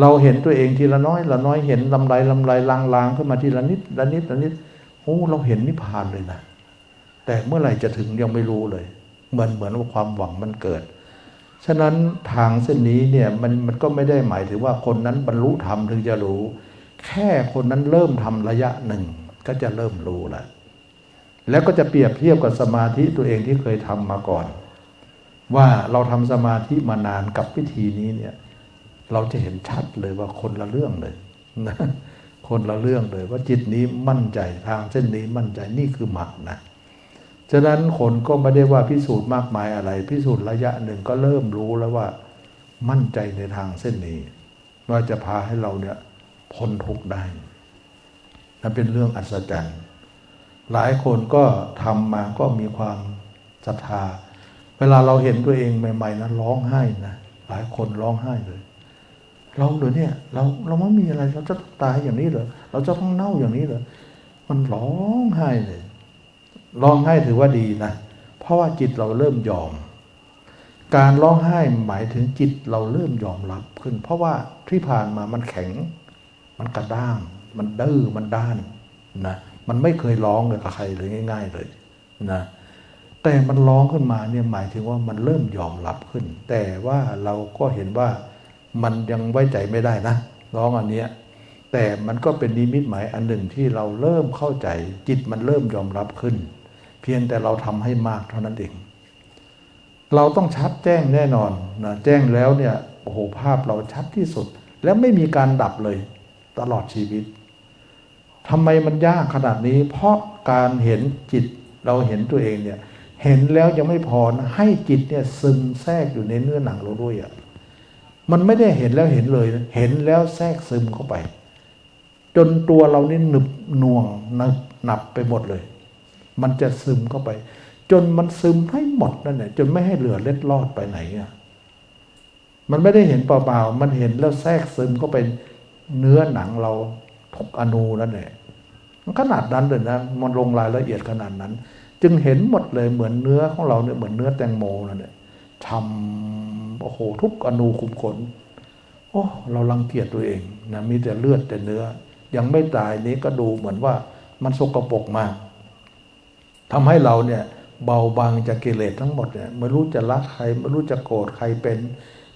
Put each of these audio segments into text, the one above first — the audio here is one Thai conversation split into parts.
เราเห็นตัวเองทีละน้อยละน้อยเห็นลำไรลำไรลางลางๆขึ้นมาทีละนิดละนิดละนิดโอ้เราเห็นนิพพานเลยนะแต่เมื่อไหร่จะถึงยังไม่รู้เลย เหมือนเหมือนว่าความหวังมันเกิด ฉะนั้นทางเส้นนี้เนี่ยมันมันก็ไม่ได้หมายถึงว่าคนนั้นบรรลุธรรมถึงจะรู้ แค่คนนั้นเริ่มทำระยะหนึ่ง ก็จะเริ่มรู้แล้วแล้วก็จะเปรียบเทียบกับสมาธิตัวเองที่เคยทำมาก่อน ว่าเราทำสมาธิมานานกับวิธีนี้เนี่ย เราจะเห็นชัดเลยว่าคนละเรื่องเลยนะคนละเรื่องเลยว่าจิตนี้มั่นใจทางเส้นนี้มั่นใจนี่คือหมักนะฉะนั้นคนก็ไม่ได้ว่าพิสูจน์มากมายอะไร พิสูจน์ระยะหนึ่งก็เริ่มรู้แล้วว่า มั่นใจในทางเส้นนี้ ว่าจะพาให้เราเนี่ยพ้นทุกข์ได้นั่นเป็นเรื่องอัศจรรย์หลายคนก็ทำมาก็มีความศรัทธา เวลาเราเห็นตัวเองใหม่ๆนะร้องไห้นะหลายคนร้องไห้เลย เราหรือเนี่ย เราเราไม่มีอะไร เราจะตายอย่างนี้เหรอเราจะต้องเน่าอย่างนี้เหรอมันร้องไห้เลยร้องไห้ถือว่าดีนะเพราะว่าจิตเราเริ่มยอม การร้องไห้หมายถึงจิตเราเริ่มยอมรับขึ้น เพราะว่าที่ผ่านมามันแข็ง มันกระด้าง มันดื้อมันด้านนะมันไม่เคยร้องเลยกับใครเลยง่าย ๆ เลยนะแต่มันร้องขึ้นมาเนี่ยหมายถึงว่ามันเริ่มยอมรับขึ้น แต่ว่าเราก็เห็นว่า มันยังไว้ใจไม่ได้นะร้องอันเนี้ยแต่มันก็เป็นนิมิตหมายอันหนึ่งที่เราเริ่มเข้าใจจิตมันเริ่มยอมรับขึ้น เพียงแต่เราทำให้มากเท่านั้นเอง เราต้องชัดแจ้งแน่นอนนะแจ้งแล้วเนี่ยโอ้โหภาพเราชัดที่สุด แล้วไม่มีการดับเลยตลอดชีวิตทำไมมันยากขนาดนี้ เพราะการเห็นจิตเราเห็นตัวเองเนี่ย เห็นแล้วยังไม่พอนะให้จิตเนี่ยซึมแทรกอยู่ในเนื้อหนังเราด้วยอะ่ะ มันไม่ได้เห็นแล้วเห็นเลยเห็นแล้วแทรกซึมเข้าไป จนตัวเรานี่หนึบหน่วงหนับหนับไปหมดเลย มันจะซึมเข้าไป จนมันซึมให้หมดนั่นแหละจนไม่ให้เหลือเล็ดลอดไปไหนอะมันไม่ได้เห็นเปล่าๆมันเห็นแล้วแทรกซึมเข้าไปเนื้อหนังเราทุกอนูนั่นแหละมันขนาดนั้นเลยนะมันลงรายละเอียดขนาดนั้น จึงเห็นหมดเลยเหมือนเนื้อของเราเนี่ยเหมือนเนื้อแตงโมนั่นแหละ ทำโอ้โหทุกอนูคุมขน โอ้เรารังเกียจตัวเองนะมีแต่เลือดแต่เนื้อ ยังไม่ตายนี้ก็ดูเหมือนว่ามันสกปรกมากทำให้เราเนี่ยเบาบางจากกิเลสทั้งหมดเนี่ยไม่รู้จะรักใครไม่รู้จะโกรธใครเป็น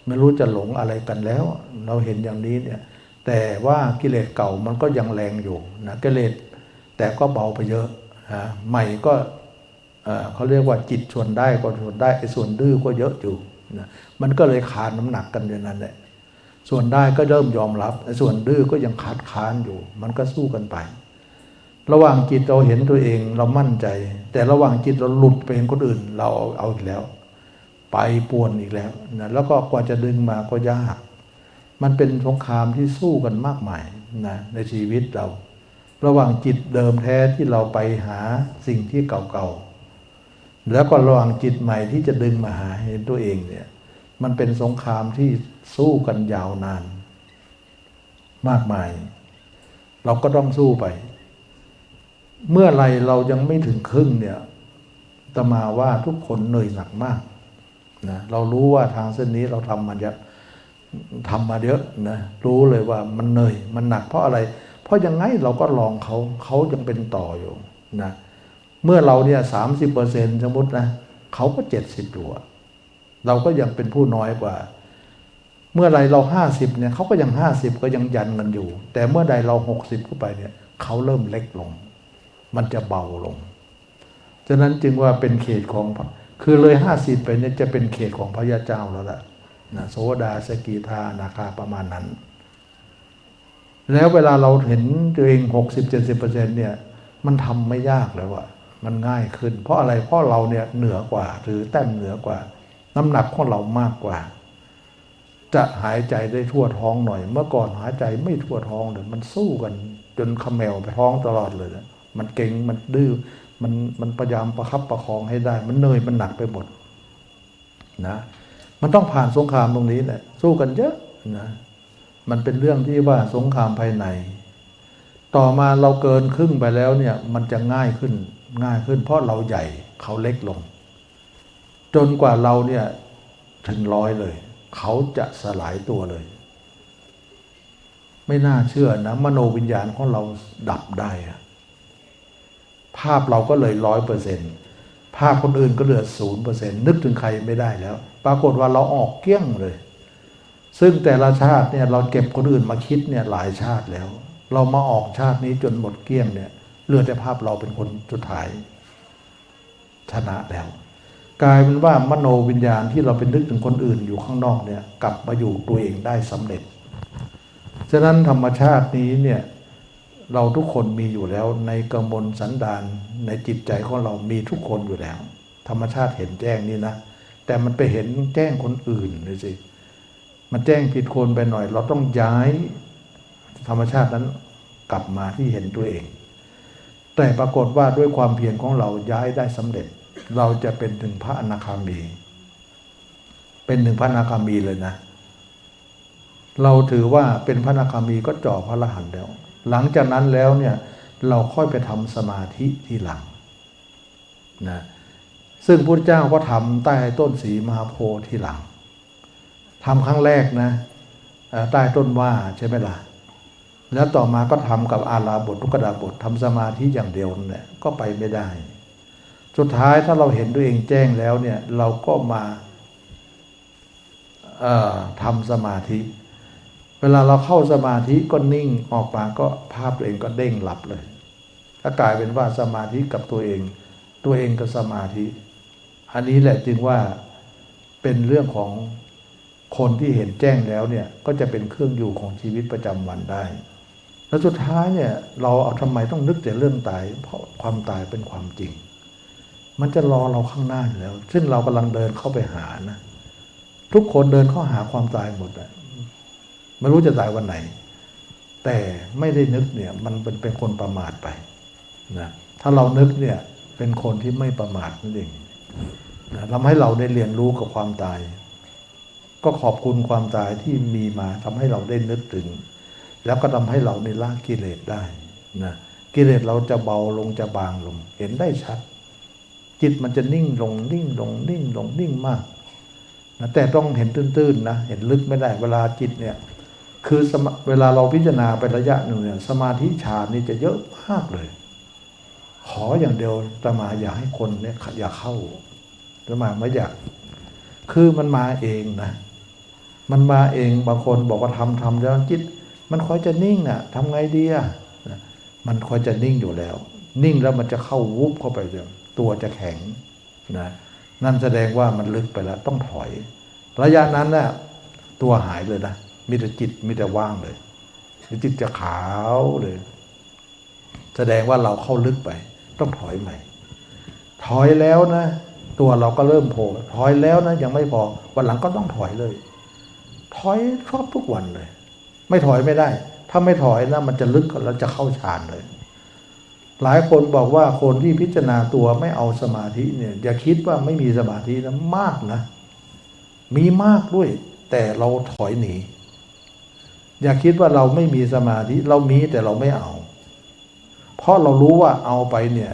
ไม่รู้จะหลงอะไรกันแล้ว เราเห็นอย่างนี้เนี่ยแต่ว่ากิเลสเก่ามันก็ยังแรงอยู่นะกิเลสแต่ก็เบาไปเยอะฮะใหม่ก็ เขาเรียกว่าจิตชวนได้ก็ชวนได้ไอ้ส่วนดื้อก็เยอะอยู่นะมันก็เลยขาดน้ำหนักกันอย่างนั้นแหละส่วนได้ก็เริ่มยอมรับไอ้ส่วนดื้อก็ยังคัดค้านอยู่ มันก็สู้กันไป ระหว่างจิตเราเห็นตัวเองเรามั่นใจ แต่ระหว่างจิตเราหลุดไปเห็นคนอื่น เราเอาเอาอีกแล้ว ไปป่วนอีกแล้วนะแล้วก็กว่าจะดึงมาก็ยากมันเป็นสงครามที่สู้กันมากมายนะในชีวิตเรา ระหว่างจิตเดิมแท้ที่เราไปหาสิ่งที่เก่าๆ แล้วก็ระหว่างจิตใหม่ที่จะดึงมาหาเห็นตัวเองเนี่ย มันเป็นสงครามที่สู้กันยาวนาน มากมาย เราก็ต้องสู้ไป เมื่อไรเรายังไม่ถึงครึ่งเนี่ยตมาว่าทุกคนเหนื่อยหนักมากนะเรารู้ว่าทางเส้นนี้เราทำมาเยอะทำมาเยอะนะรู้เลยว่ามันเหนื่อยมันหนักเพราะอะไร เพราะยังไงเราก็ลองเขาเขายังเป็นต่ออยู่นะเเมื่อเราเนี่ยสามสิบเปอร์เซ็นสมมตินะเขาก็เจ็ดสิบอยู่เราก็ยังเป็นผู้น้อยกว่า เมื่อไรเราห้าสิบเนี่ยเขาก็ยังห้าสิบก็ยังยันกันอยู่ แต่เมื่อใดเราหกสิบเข้าไปเนี่ยเขาเริ่มเล็กลง มันจะเบาลงฉะนั้นจึงว่าเป็นเขตของ คือเลยห้าสิบไปเนี่ยจะเป็นเขตของพระยาเจ้าแล้วล่ะนะโสดาสกีทานาคาประมาณนั้น แล้วเวลาเราเห็นตัวเองหกสิบเจ็ดสิบเปอร์เซ็นเนี่ย มันทำไม่ยากแล้วอะ มันง่ายขึ้น เพราะอะไรเพราะเราเนี่ยเหนือกว่า หรือแต้มเหนือกว่า น้ำหนักของเรามากกว่า จะหายใจได้ทั่วท้องหน่อย เมื่อก่อนหายใจไม่ทั่วท้องเลยมันสู้กัน จนเขมวไปท้องตลอดเลยนะมันเก่งมันดื้อมันมันพยายามประคับประคองให้ได้ มันเหนื่อยมันหนักไปหมดนะ มันต้องผ่านสงครามตรงนี้แหละสู้กันเยอะนะมันเป็นเรื่องที่ว่าสงครามภายใน ต่อมาเราเกินครึ่งไปแล้วเนี่ย มันจะง่ายขึ้น ง่ายขึ้นเพราะเราใหญ่เขาเล็กลง จนกว่าเราเนี่ยถึงร้อยเลย เขาจะสลายตัวเลย ไม่น่าเชื่อนะมโนวิญญาณของเราดับได้ ภาพเราก็เลยร้อยเปอร์เซ็นต์ภาพคนอื่นก็เหลือศูนย์เปอร์เซ็นต์นึกถึงใครไม่ได้แล้ว ปรากฏว่าเราออกเกี้ยงเลย ซึ่งแต่ละชาติเนี่ยเราเก็บคนอื่นมาคิดเนี่ยหลายชาติแล้ว เรามาออกชาตินี้จนหมดเกี้ยงเนี่ย เลือแต่ภาพเราเป็นคนสุดท้าย ชนะแล้ว กลายเป็นว่ามโนวิญญาณที่เราเป็นนึกถึงคนอื่นอยู่ข้างนอกเนี่ยกลับมาอยู่ตัวเองได้สำเร็จ ฉะนั้นธรรมชาตินี้เนี่ยเราทุกคนมีอยู่แล้วในกำมลสันดานในจิตใจของเรามีทุกคนอยู่แล้ว ธรรมชาติเห็นแจ้งนี่นะ แต่มันไปเห็นแจ้งคนอื่นเลยสิมันแจ้งผิดคนไปหน่อย เราต้องย้ายธรรมชาตินั้นกลับมาที่เห็นตัวเอง แต่ปรากฏว่าด้วยความเพียรของเราย้ายได้สำเร็จ เราจะเป็นถึงพระอนาคามี เป็นถึงพระอนาคามีเลยนะ เราถือว่าเป็นพระอนาคามีก็จ่อพระรหันต์แล้ว หลังจากนั้นแล้วเนี่ยเราค่อยไปทำสมาธิทีหลังนะซึ่งพระเจ้าก็ทำใต้ต้นสีมาโพทีหลังทำครั้งแรกนะใต้ต้นว่าใช่ไหมล่ะ แล้วต่อมาก็ทำกับอาลาบททุกดาบททำสมาธิอย่างเดียวนั่นแหละก็ไปไม่ได้ สุดท้ายถ้าเราเห็นตัวยเองแจ้งแล้วเนี่ยเราก็มาเอ่อทำสมาธิ เวลาเราเข้าสมาธิก็นิ่งออกมาก็ภาพตัวเองก็เด้งหลับเลยก็กลายเป็นว่าสมาธิกับตัวเอง ตัวเองกับสมาธิ อันนี้แหละจึงว่าเป็นเรื่องของคนที่เห็นแจ้งแล้วเนี่ยก็จะเป็นเครื่องอยู่ของชีวิตประจำวันได้ แล้วสุดท้ายเนี่ยเราเอาทำไมต้องนึกแต่เรื่องตาย เพราะความตายเป็นความจริง มันจะรอเราข้างหน้าอยู่แล้ว ซึ่งเรากำลังเดินเข้าไปหานะ ทุกคนเดินเข้าหาความตายหมดอะไม่รู้จะตายวันไหน แต่ไม่ได้นึกเนี่ยมันเป็นเป็นคนประมาทไปนะถ้าเรานึกเนี่ยเป็นคนที่ไม่ประมาทนั่นเองนะทำให้เราได้เรียนรู้กับความตาย ก็ขอบคุณความตายที่มีมาทำให้เราได้นึกถึง แล้วก็ทำให้เราในละกิเลสได้นะกิเลสเราจะเบาลงจะบางลง เห็นได้ชัด จิตมันจะนิ่งลงนิ่งลงนิ่งลงนิ่งมากนะแต่ต้องเห็นตื้นๆนะเห็นลึกไม่ได้ เวลาจิตเนี่ย คือสมาเวลาเราพิจารณาไประยะหนึ่งเนี่ยสมาธิฌานนี่จะเยอะมากเลย ขออย่างเดียวตมาอยากให้คนเนี่ยอย่าเข้าตมาไม่อยากคือมันมาเองนะ มันมาเองบางคนบอกว่าทำทำแล้วจิต มันคอยจะนิ่งอะทำไงดีอะนะมันคอยจะนิ่งอยู่แล้ว นิ่งแล้วมันจะเข้าวุบเข้าไปเลยตัวจะแข็งนะนั่นแสดงว่ามันลึกไปแล้วต้องถอย ระยะนั้นน่ะตัวหายเลยนะมีแต่จิตมีแต่ว่างเลยจิตจะขาวเลย แสดงว่าเราเข้าลึกไป ต้องถอยใหม่ ถอยแล้วนะ ตัวเราก็เริ่มโผล่ถอยแล้วนะยังไม่พอวันหลังก็ต้องถอยเลย ถอยชอบทุกวันเลย ไม่ถอยไม่ได้ ถ้าไม่ถอยนะมันจะลึกแล้วจะเข้าฌานเลย หลายคนบอกว่าคนที่พิจารณาตัวไม่เอาสมาธิเนี่ยอย่าคิดว่าไม่มีสมาธินะมากนะ มีมากด้วย แต่เราถอยหนี อย่าคิดว่าเราไม่มีสมาธิเรามีแต่เราไม่เอา เพราะเรารู้ว่าเอาไปเนี่ย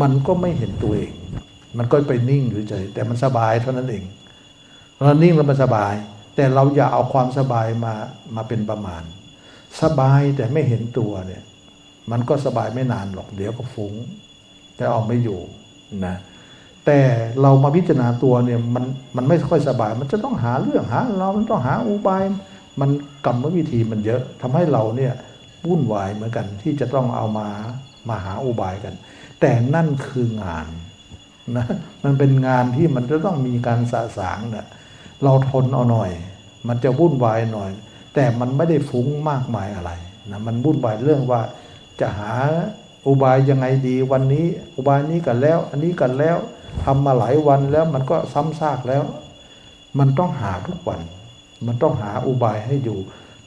มันก็ไม่เห็นตัวเอง มันก็ไปนิ่งอยู่เฉยแต่มันสบายเท่านั้นเองเรานิ่งแล้วมันสบาย แต่เราอย่าเอาความสบายมามาเป็นประมาณ สบายแต่ไม่เห็นตัวเนี่ย มันก็สบายไม่นานหรอก เดี๋ยวก็ฟุง้งแต่เอาไม่อยู่นะ แต่เรามาพิจารณาตัวเนี่ยมันมันไม่ค่อยสบาย มันจะต้องหาเรื่องหาเรามันต้องหาอุบาย มันกรรมวิธีมันเยอะทำให้เราเนี่ยวุ่นวายเหมือนกันที่จะต้องเอามามาหาอุบายกัน แต่นั่นคืองานนะมันเป็นงานที่มันจะต้องมีการสะสางนะ เราทนเอาหน่อย มันจะวุ่นวายหน่อย แต่มันไม่ได้ฟุ้งมากมายอะไรนะมันวุ่นวายเรื่องว่าจะหาอุบายยังไงดีวันนี้ อุบายนี้กันแล้ว อันนี้กันแล้วทำมาหลายวันแล้วมันก็ซ้ำซากแล้ว มันต้องหาทุกวัน มันต้องหาอุบายให้อยู่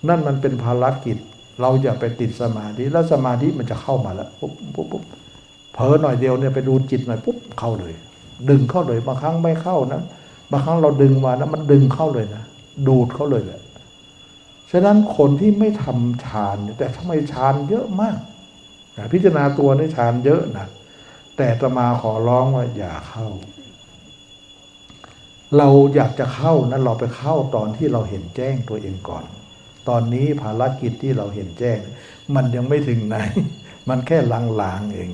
นั่นมันเป็นภารกิจ เราอย่าไปติดสมาธิแล้วสมาธิมันจะเข้ามาแล้วปุ๊บปุ๊บปุ๊บเผลอหน่อยเดียวเนี่ยไปดูจิตหน่อยปุ๊บเข้าเลย ดึงเข้าเลยบางครั้งไม่เข้านะ บางครั้งเราดึงมานะมันดึงเข้าเลยนะดูดเข้าเลยแหละฉะนั้นคนที่ไม่ทำฌานแต่ทำไมฌานเยอะมากนะพิจารณาตัวในฌานเยอะนะแต่ตมาขอร้องว่าอย่าเข้า เราอยากจะเข้านั้นเราไปเข้าตอนที่เราเห็นแจ้งตัวเองก่อน ตอนนี้ภารกิจที่เราเห็นแจ้ง มันยังไม่ถึงไหน มันแค่ลางๆเอง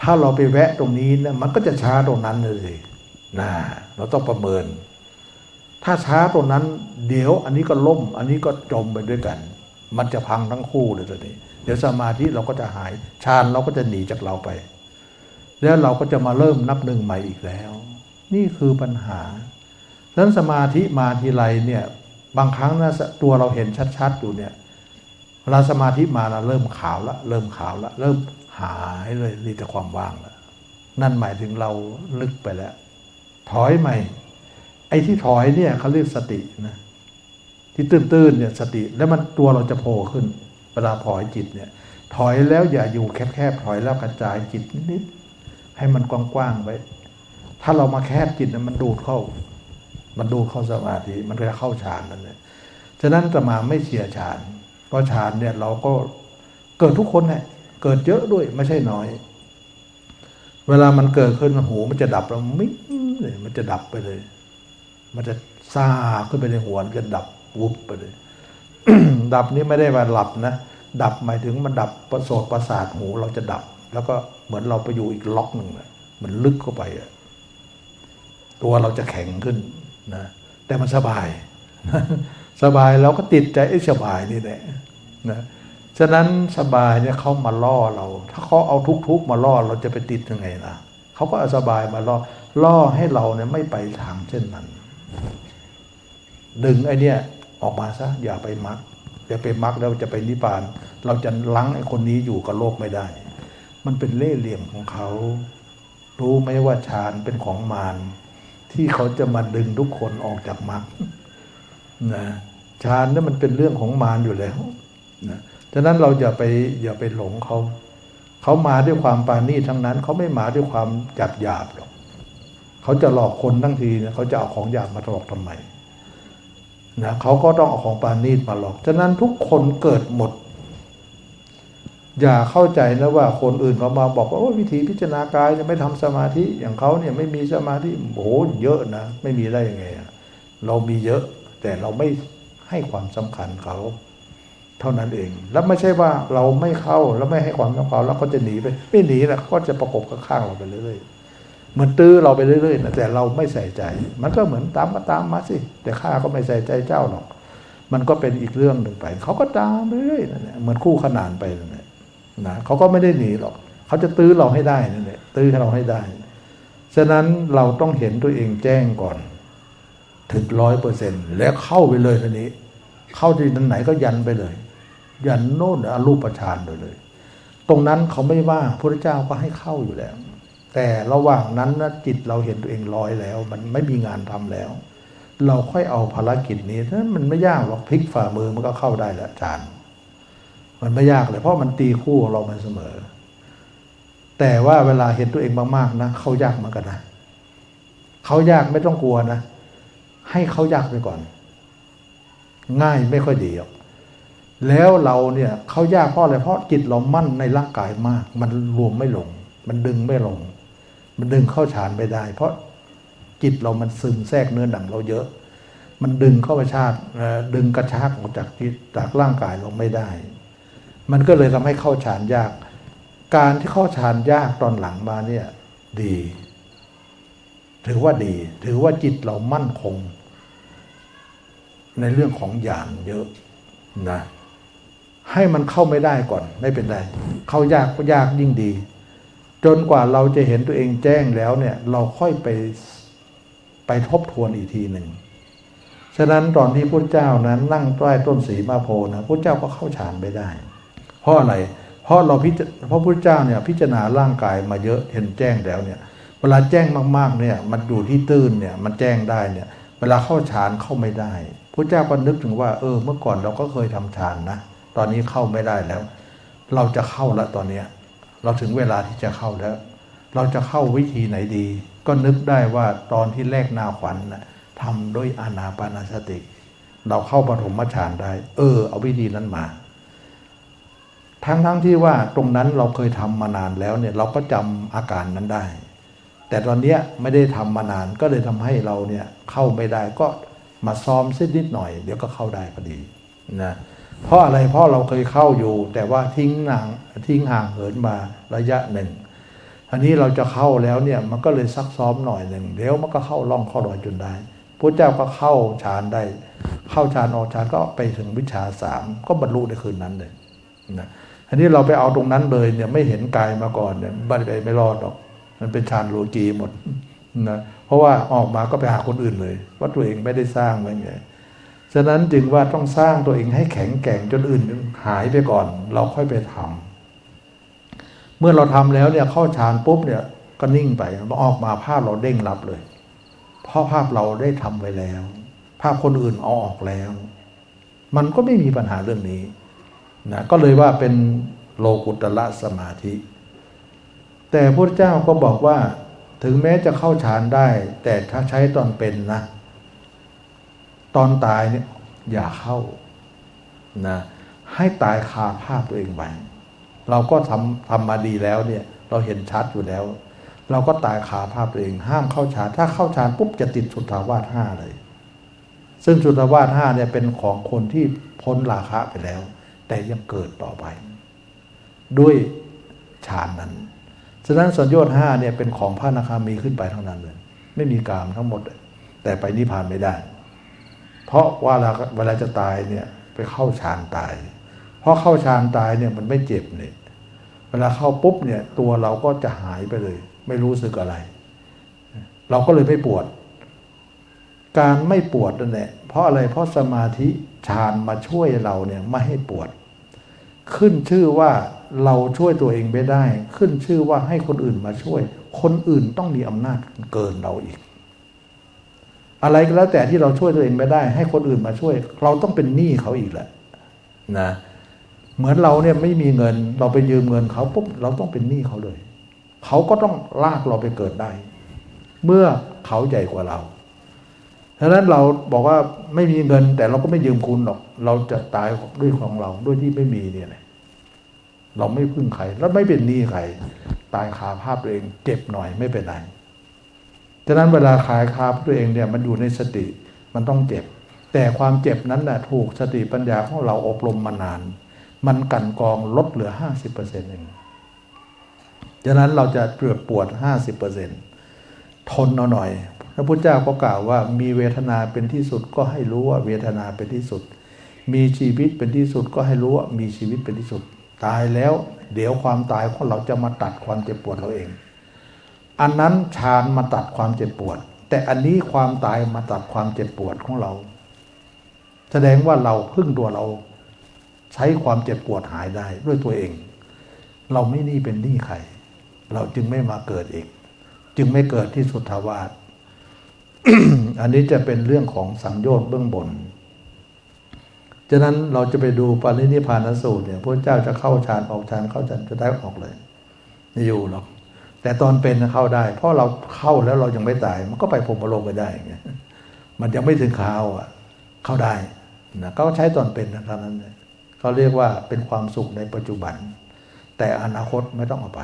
ถ้าเราไปแวะตรงนี้เนี่ยมันก็จะช้าตรงนั้นเลย นะเราต้องประเมิน ถ้าช้าตรงนั้น เดี๋ยวอันนี้ก็ล่ม อันนี้ก็จมไปด้วยกัน มันจะพังทั้งคู่เลยตัวนี้ เดี๋ยวสมาธิเราก็จะหายฌานเราก็จะหนีจากเราไป แล้วเราก็จะมาเริ่มนับหนึ่งใหม่อีกแล้ว นี่คือปัญหาดังนั้นสมาธิมาทีไรเนี่ยบางครั้งนะตัวเราเห็นชัดๆอยู่เนี่ยเวลาสมาธิมาเราเริ่มขาวละเริ่มขาวละเริ่มหายเลยมีแต่ความว่างละนั่นหมายถึงเราลึกไปแล้ว ถอยใหม่ ไอ้ที่ถอยเนี่ยเขาเรียกสตินะที่ตื้นๆเนี่ยสติแล้วมันตัวเราจะโผล่ขึ้น เวลาถอยจิตเนี่ย ถอยแล้วอย่าอยู่แคบๆถอยแล้วกระจายจิตนิดๆให้มันกว้างๆไว้ ถ้าเรามาแคบจิตนะมันดูดเข้า มันดูดเข้าสมาธิมันก็จะเข้าฌานนั่นแหละฉะนั้นจะมาไม่เสียฌานเพราะฌานเนี่ยเราก็เกิดทุกคนแหละเกิดเยอะด้วยไม่ใช่น้อย เวลามันเกิดขึ้นหูมันจะดับแล้วมิ้งเลยมันจะดับไปเลย มันจะซาขึ้นไปในหัวมันจะดับวุบไปเลย ดับนี่ไม่ได้ว่าหลับนะดับหมายถึงมันดับประสาทประสาทหูเราจะดับ แล้วก็เหมือนเราไปอยู่อีกล็อกหนึ่งนะมันลึกเข้าไปอะตัวเราจะแข็งขึ้นนะแต่มันสบาย สบายเราก็ติดใจไอ้สบายนี่แหละนะ ฉะนั้นสบายเนี่ยเขามาล่อเรา ถ้าเขาเอาทุกๆมาล่อเราจะไปติดยังไงล่ะเขาก็เอาสบายมาล่อล่อให้เราเนี่ยไม่ไปทางเช่นนั้น ดึงไอเนี่ยออกมาซะอย่าไปมักอย่าไปมักแล้วจะไปนิพพาน เราจะลังไอคนนี้อยู่กับโลกไม่ได้ มันเป็นเล่ห์เหลี่ยมของเขา รู้ไหมว่าฌานเป็นของมารที่เขาจะมาดึงทุกคนออกจากมรรคนะฌานนี่มันเป็นเรื่องของมารอยู่แล้วนะ ฉะนั้นเราอย่าไปอย่าไปหลงเขาเขามาด้วยความปาณีตทั้งนั้น เขาไม่มาด้วยความจับหยาบหรอกเขาจะหลอกคนทั้งทีเนี่ยเขาจะเอาของหยาบมาหลอกทำไมนะเขาก็ต้องเอาของปาณีตมาหลอกฉะนั้นทุกคนเกิดหมด อย่าเข้าใจนะว่าคนอื่นเขามาบอกว่าวิธีพิจารณากายจะไม่ทำสมาธิอย่างเขาเนี่ยไม่มีสมาธิโอ้โหเยอะนะ ไม่มีได้ยังไงเรามีเยอะ แต่เราไม่ให้ความสำคัญเขา ท่านั้นเอง แล้วไม่ใช่ว่าเราไม่เข้าแล้วไม่ให้ความสำคัญแล้วเขาจะหนีไป ไม่หนีนะเขาก็จะประกบข้างเราไปเรื่อยๆเหมือนตื้อเราไปเรื่อยๆนะแต่เราไม่ใส่ใจ มันก็เหมือนตามมาตามมาสิ แต่ข้าก็ไม่ใส่ใจเจ้าหรอก มันก็เป็นอีกเรื่องหนึ่งไปเขาก็ตามไปเรื่อยๆนั่นแหละเหมือนคู่ขนานไปนั่นแหละนะเขาก็ไม่ได้หนีหรอก เขาจะตื้อเราให้ได้นั่นแหละตื้อให้เราให้ได้ ฉะนั้นเราต้องเห็นตัวเองแจ้งก่อน ถึงร้อยเปอร์เซ็นต์แล้วเข้าไปเลยทีนี้ เข้าที่ไหนก็ยันไปเลย ยันโน่นอรูปฌานไปเลย ตรงนั้นเขาไม่ว่าพระเจ้าก็ให้เข้าอยู่แล้ว แต่ระหว่างนั้นนะจิตเราเห็นตัวเองลอยแล้ว มันไม่มีงานทำแล้ว เราค่อยเอาภารกิจนี้นั้นมันไม่ยากหรอกพลิกฝ่ามือมันก็เข้าได้แล้วอาจารย์มันไม่ยากเลยเพราะมันตีคู่ของเรามาเสมอ แต่ว่าเวลาเห็นตัวเองมากๆนะเข้ายากเหมือนกันนะเขายากไม่ต้องกลัวนะ ให้เขายากไปก่อน ง่ายไม่ค่อยดีหรอก แล้วเราเนี่ยเขายากเพราะอะไรเพราะจิตเรามั่นในร่างกายมาก มันรวมไม่ลง มันดึงไม่ลง มันดึงเข้าฌานไม่ได้ เพราะจิตเรามันซึมแทรกเนื้อหนังเราเยอะ มันดึงเข้าไปชาติดึงกระชากออกจากจิตจากร่างกายเราไม่ได้ มันก็เลยทำให้เข้าฌานยาก การที่เข้าฌานยากตอนหลังมาเนี่ยดี ถือว่าดี ถือว่าจิตเรามั่นคง ในเรื่องของญาณเยอะนะ ให้มันเข้าไม่ได้ก่อนไม่เป็นไร เข้ายากก็ยากยิ่งดี จนกว่าเราจะเห็นตัวเองแจ้งแล้วเนี่ยเราค่อยไปไปทบทวนอีกทีหนึ่งฉะนั้นตอนที่พระเจ้านั้นนั่งใต้ต้นสีมาโพธิ์นะพระเจ้าก็เข้าฌานไม่ได้ เพราะอะไร เพราะเราพิจเพราะพระเจ้าเนี่ยพิจารณาร่างกายมาเยอะเห็นแจ้งแล้วเนี่ย เวลาแจ้งมากๆเนี่ยมันอยู่ที่ตื้นเนี่ยมันแจ้งได้เนี่ย เวลาเข้าฌานเข้าไม่ได้พระเจ้าก็นึกถึงว่า เออ เมื่อก่อนเราก็เคยทำฌานนะ ตอนนี้เข้าไม่ได้แล้ว เราจะเข้าละตอนเนี้ยเราถึงเวลาที่จะเข้าแล้ว เราจะเข้าวิธีไหนดี ก็นึกได้ว่าตอนที่แรกนาขวัญนะทำด้วยอานาปานาสติ เราเข้าปฐมฌานได้ เออ เอาวิธีนั้นมา ทั้งทั้งที่ว่าตรงนั้นเราเคยทำมานานแล้วเนี่ย เราก็จำอาการนั้นได้ แต่ตอนเนี้ยไม่ได้ทำมานานก็เลยทำให้เราเนี่ยเข้าไม่ได้ก็มาซ้อมสักนิดหน่อย เดี๋ยวก็เข้าได้พอดีนะ เพราะอะไรเพราะเราเคยเข้าอยู่ แต่ว่าทิ้งหนังทิ้งห่างเหินมาระยะหนึ่งอันนี้เราจะเข้าแล้วเนี่ยมันก็เลยซักซ้อมหน่อยหนึ่งเดี๋ยวมันก็เข้าร่องเข้ารอยจนได้พระเจ้าก็เข้าฌานได้ เข้าฌานออกฌานก็ไปถึงวิชาสามก็บรรลุในคืนนั้นเลยนะอันนี้เราไปเอาตรงนั้นเลยเนี่ยไม่เห็นกายมาก่อนเนี่ยบันไปไม่รอดหรอก มันเป็นฌานโลกีหมดนะเพราะว่าออกมาก็ไปหาคนอื่นเลย ว่าตัวเองไม่ได้สร้างไว้ไง ฉะนั้นจึงว่าต้องสร้างตัวเองให้แข็งแกร่งจนอื่นหายไปก่อน เราค่อยไปทำเมื่อเราทำแล้วเนี่ยเข้าฌานปุ๊บเนี่ยก็นิ่งไปออกมาภาพเราเด้งรับเลย เพราะภาพเราได้ทำไว้แล้ว ภาพคนอื่นเอาออกแล้ว มันก็ไม่มีปัญหาเรื่องนี้นะก็เลยว่าเป็นโลกุตละสมาธิ แต่พระเจ้าก็บอกว่าถึงแม้จะเข้าฌานได้ แต่ถ้าใช้ตอนเป็นนะ ตอนตายเนี่ยอย่าเข้านะให้ตายคาภาพตัวเองไปเราก็ทำทำมาดีแล้วเนี่ย เราเห็นชัดอยู่แล้ว เราก็ตายคาภาพตัวเอง ห้ามเข้าฌานถ้าเข้าฌานปุ๊บจะติดสุทธาวาสห้าเลย ซึ่งสุทธาวาสห้าเนี่ยเป็นของคนที่พ้นราคะไปแล้ว แต่ยังเกิดต่อไป ด้วยฌานนั้นฉะนั้นสัญญาณห้าเนี่ยเป็นของพระนาคามีขึ้นไปเทั้งนั้นเลย ไม่มีกามทั้งหมด แต่ไปนิพพานไม่ได้ เพราะว่าเวลาจะตายเนี่ยไปเข้าฌานตาย เพราะเข้าฌานตายเนี่ยมันไม่เจ็บเนี่ยเวลาเข้าปุ๊บเนี่ยตัวเราก็จะหายไปเลย ไม่รู้สึกอะไร เราก็เลยไม่ปวด การไม่ปวดนั่นแหละเพราะอะไรเพราะสมาธิฌานมาช่วยเราเนี่ยไม่ให้ปวด ขึ้นชื่อว่าเราช่วยตัวเองไม่ได้ ขึ้นชื่อว่าให้คนอื่นมาช่วย คนอื่นต้องมีอำนาจเกินเราอีก อะไรก็แล้วแต่ที่เราช่วยตัวเองไม่ได้ ให้คนอื่นมาช่วย เราต้องเป็นหนี้เขาอีกแหละนะเหมือนเราเนี่ยไม่มีเงิน เราไปยืมเงินเขาปุ๊บเราต้องเป็นหนี้เขาเลย เขาก็ต้องลากเราไปเกิดได้ เมื่อเขาใหญ่กว่าเราฉะนั้นเราบอกว่าไม่มีเงิน แต่เราก็ไม่ยืมคุณหรอก เราจะตายด้วยของเราด้วยที่ไม่มีเนี่ยนะเราไม่พึ่งใคร แล้วไม่เป็นหนี้ใคร ตายคาภาพตัวเอง เจ็บหน่อยไม่เป็นไร ฉะนั้นเวลาขายค้าตัวเองเนี่ยมันอยู่ในสติมันต้องเจ็บ แต่ความเจ็บนั้นนะ่ะถูกสติปัญญาของเราอบรมมานาน มันกันกองลดเหลือห้าสิบเปอร์เซ็นต์เองฉะนั้นเราจะเปลือปวดห้าสิบเปอร์เซ็นต์ทนเอาหน่อย พระพุทธเจ้าก็กล่าวว่ามีเวทนาเป็นที่สุดก็ให้รู้ว่าเวทนาเป็นที่สุด มีชีวิตเป็นที่สุดก็ให้รู้ว่ามีชีวิตเป็นที่สุด ตายแล้ว เดี๋ยวความตายของเราจะมาตัดความเจ็บปวดเราเอง อันนั้นฌานมาตัดความเจ็บปวด แต่อันนี้ความตายมาตัดความเจ็บปวดของเรา แสดงว่าเราพึ่งตัวเรา ใช้ความเจ็บปวดหายได้ด้วยตัวเอง เราไม่นี่เป็นนี้ใคร เราจึงไม่มาเกิดอีก จึงไม่เกิดที่สุทธาวาสอันนี้จะเป็นเรื่องของสังโยชน์เบื้องบนฉะนั้นเราจะไปดูปรินิพานสูตรเนี่ยพระเจ้าจะเข้าฌานออกฌานเข้าฌานจะได้ออกเลยไม่อยู่หรอก แต่ตอนเป็นเข้าได้ เพราะเราเข้าแล้วเรายังไม่ตาย มันก็ไปพรมโลกไปได้ไงมันยังไม่ถึงข่าวอะ เข้าได้นะก็ใช้ตอนเป็นนะครับนั้นเขาเรียกว่าเป็นความสุขในปัจจุบัน แต่อนาคตไม่ต้องเอาไป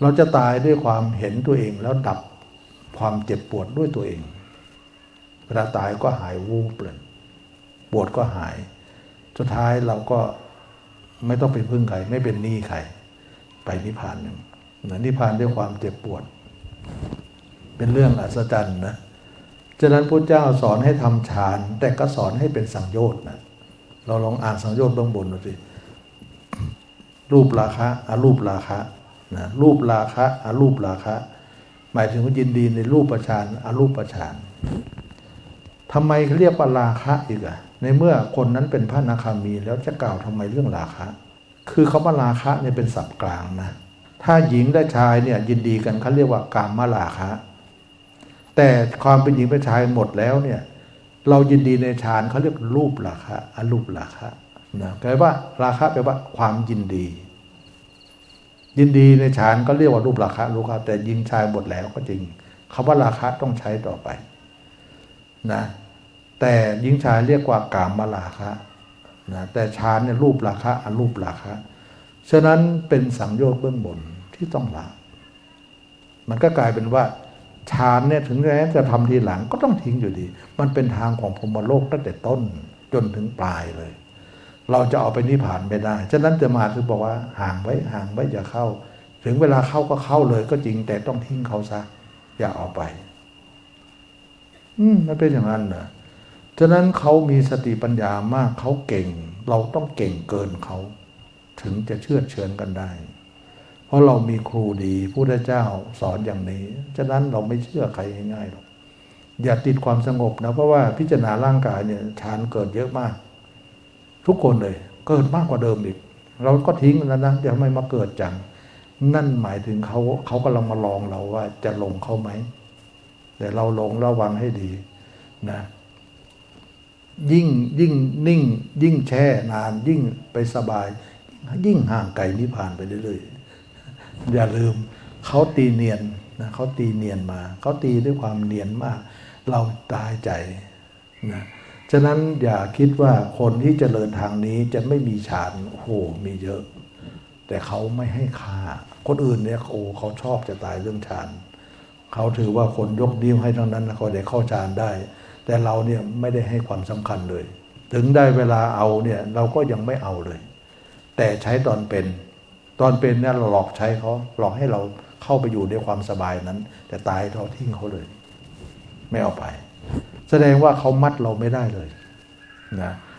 เราจะตายด้วยความเห็นตัวเองแล้วดับความเจ็บปวดด้วยตัวเอง เวลาตายก็หายวูบเลยปวดก็หาย สุดท้ายเราก็ไม่ต้องไปพึ่งใคร ไม่เป็นหนี้ใคร ไปนิพพานหนึ่ง นิพพานด้วยความเจ็บปวด เป็นเรื่องอัศจรรย์นะฉะนั้นพระเจ้าสอนให้ทำฌาน แต่ก็สอนให้เป็นสังโยชน์นะเราลองอ่านสังโยชน์เบื้องบนดูสิรูปราคะอารูปราคะนะรูปราคะอารูปราคะ หมายถึงว่ายินดีในรูปประชานอารูปประชานทำไมเขาเรียกว่าราคะอีกอะในเมื่อคนนั้นเป็นพระนาคามีแล้วจะกล่าวทำไมเรื่องราคะ คือคาว่าราคะเนี่ยเป็นศัพท์กลางนะ ถ้าหญิงและชายเนี่ยยินดีกันเขาเรียกว่ากามมาราคะแต่ความเป็นหญิงเป็นชายหมดแล้วเนี่ย เรายินดีในฌานเขาเรียกรูปราคะอรูปราคะนะแปลว่า ราคะแปลว่าความยินดี ยินดีในฌานก็เรียกว่ารูปราคะรูปราคะแต่ยิงชายหมดแล้วก็จริงคาว่าราคะต้องใช้ต่อไปนะแต่หญิงชายเรียกว่ากามมาราคะนะแต่ฌานเนี่ยรูปราคะอรูปราคะ ฉะนั้นเป็นสังโยชน์เบื้องบนที่ต้องละ มันก็กลายเป็นว่าฌานเนี่ยถึงแม้จะทำทีหลังก็ต้องทิ้งอยู่ดี มันเป็นทางของพรมโลกตั้งแต่ต้นจนถึงปลายเลย เราจะเอาไปนิพพานไม่ได้ ฉะนั้นจะมาคือบอกว่าห่างไว้ห่างไว้อย่าเข้า ถึงเวลาเข้าก็เข้าเลยก็จริงแต่ต้องทิ้งเขาซะ อย่าเอาไป อืมมันเป็นอย่างนั้นเหรอฉะนั้นเขามีสติปัญญามากเขาเก่ง เราต้องเก่งเกินเขา ถึงจะเชื่อเชิญกันได้ เพราะเรามีครูดีพุทธเจ้าสอนอย่างนี้ ฉะนั้นเราไม่เชื่อใครง่ายๆหรอกอย่าติดความสงบนะเพราะว่าพิจารณาร่างกายเนี่ยฌานเกิดเยอะมาก ทุกคนเลยเกิดมากกว่าเดิมอีก เราก็ทิ้งแล้วนะจะไม่มาเกิดจัง นั่นหมายถึงเขาเขากำลังมาลองเราว่าจะลงเขาไหมแต่เราลงระวังให้ดีนะ ยิ่งยิ่งนิ่ง ยิ่งแช่นานยิ่งไปสบาย ยิ่งห่างไกลนิพพานไปเรื่อยๆอย่าลืมเขาตีเนียนนะเขาตีเนียนมาเขาตีด้วยความเนียนมาก เราตายใจนะฉะนั้นอย่าคิดว่าคนที่เจริญทางนี้จะไม่มีฌานโอ้โหมีเยอะ แต่เขาไม่ให้ค่า คนอื่นเนี่ยโอ้เขาชอบจะตายเรื่องฌานเขาถือว่าคนยกนิ้วให้ทั้งนั้นเขาได้เข้าฌานได้ แต่เราเนี่ยไม่ได้ให้ความสำคัญเลย ถึงได้เวลาเอาเนี่ยเราก็ยังไม่เอาเลย แต่ใช้ตอนเป็น ตอนเป็นเนี่ยเราหลอกใช้เขาหลอกให้เราเข้าไปอยู่ในความสบายนั้น แต่ตายเราทิ้งเขาเลย ไม่เอาไป แสดงว่าเขามัดเราไม่ได้เลยนะ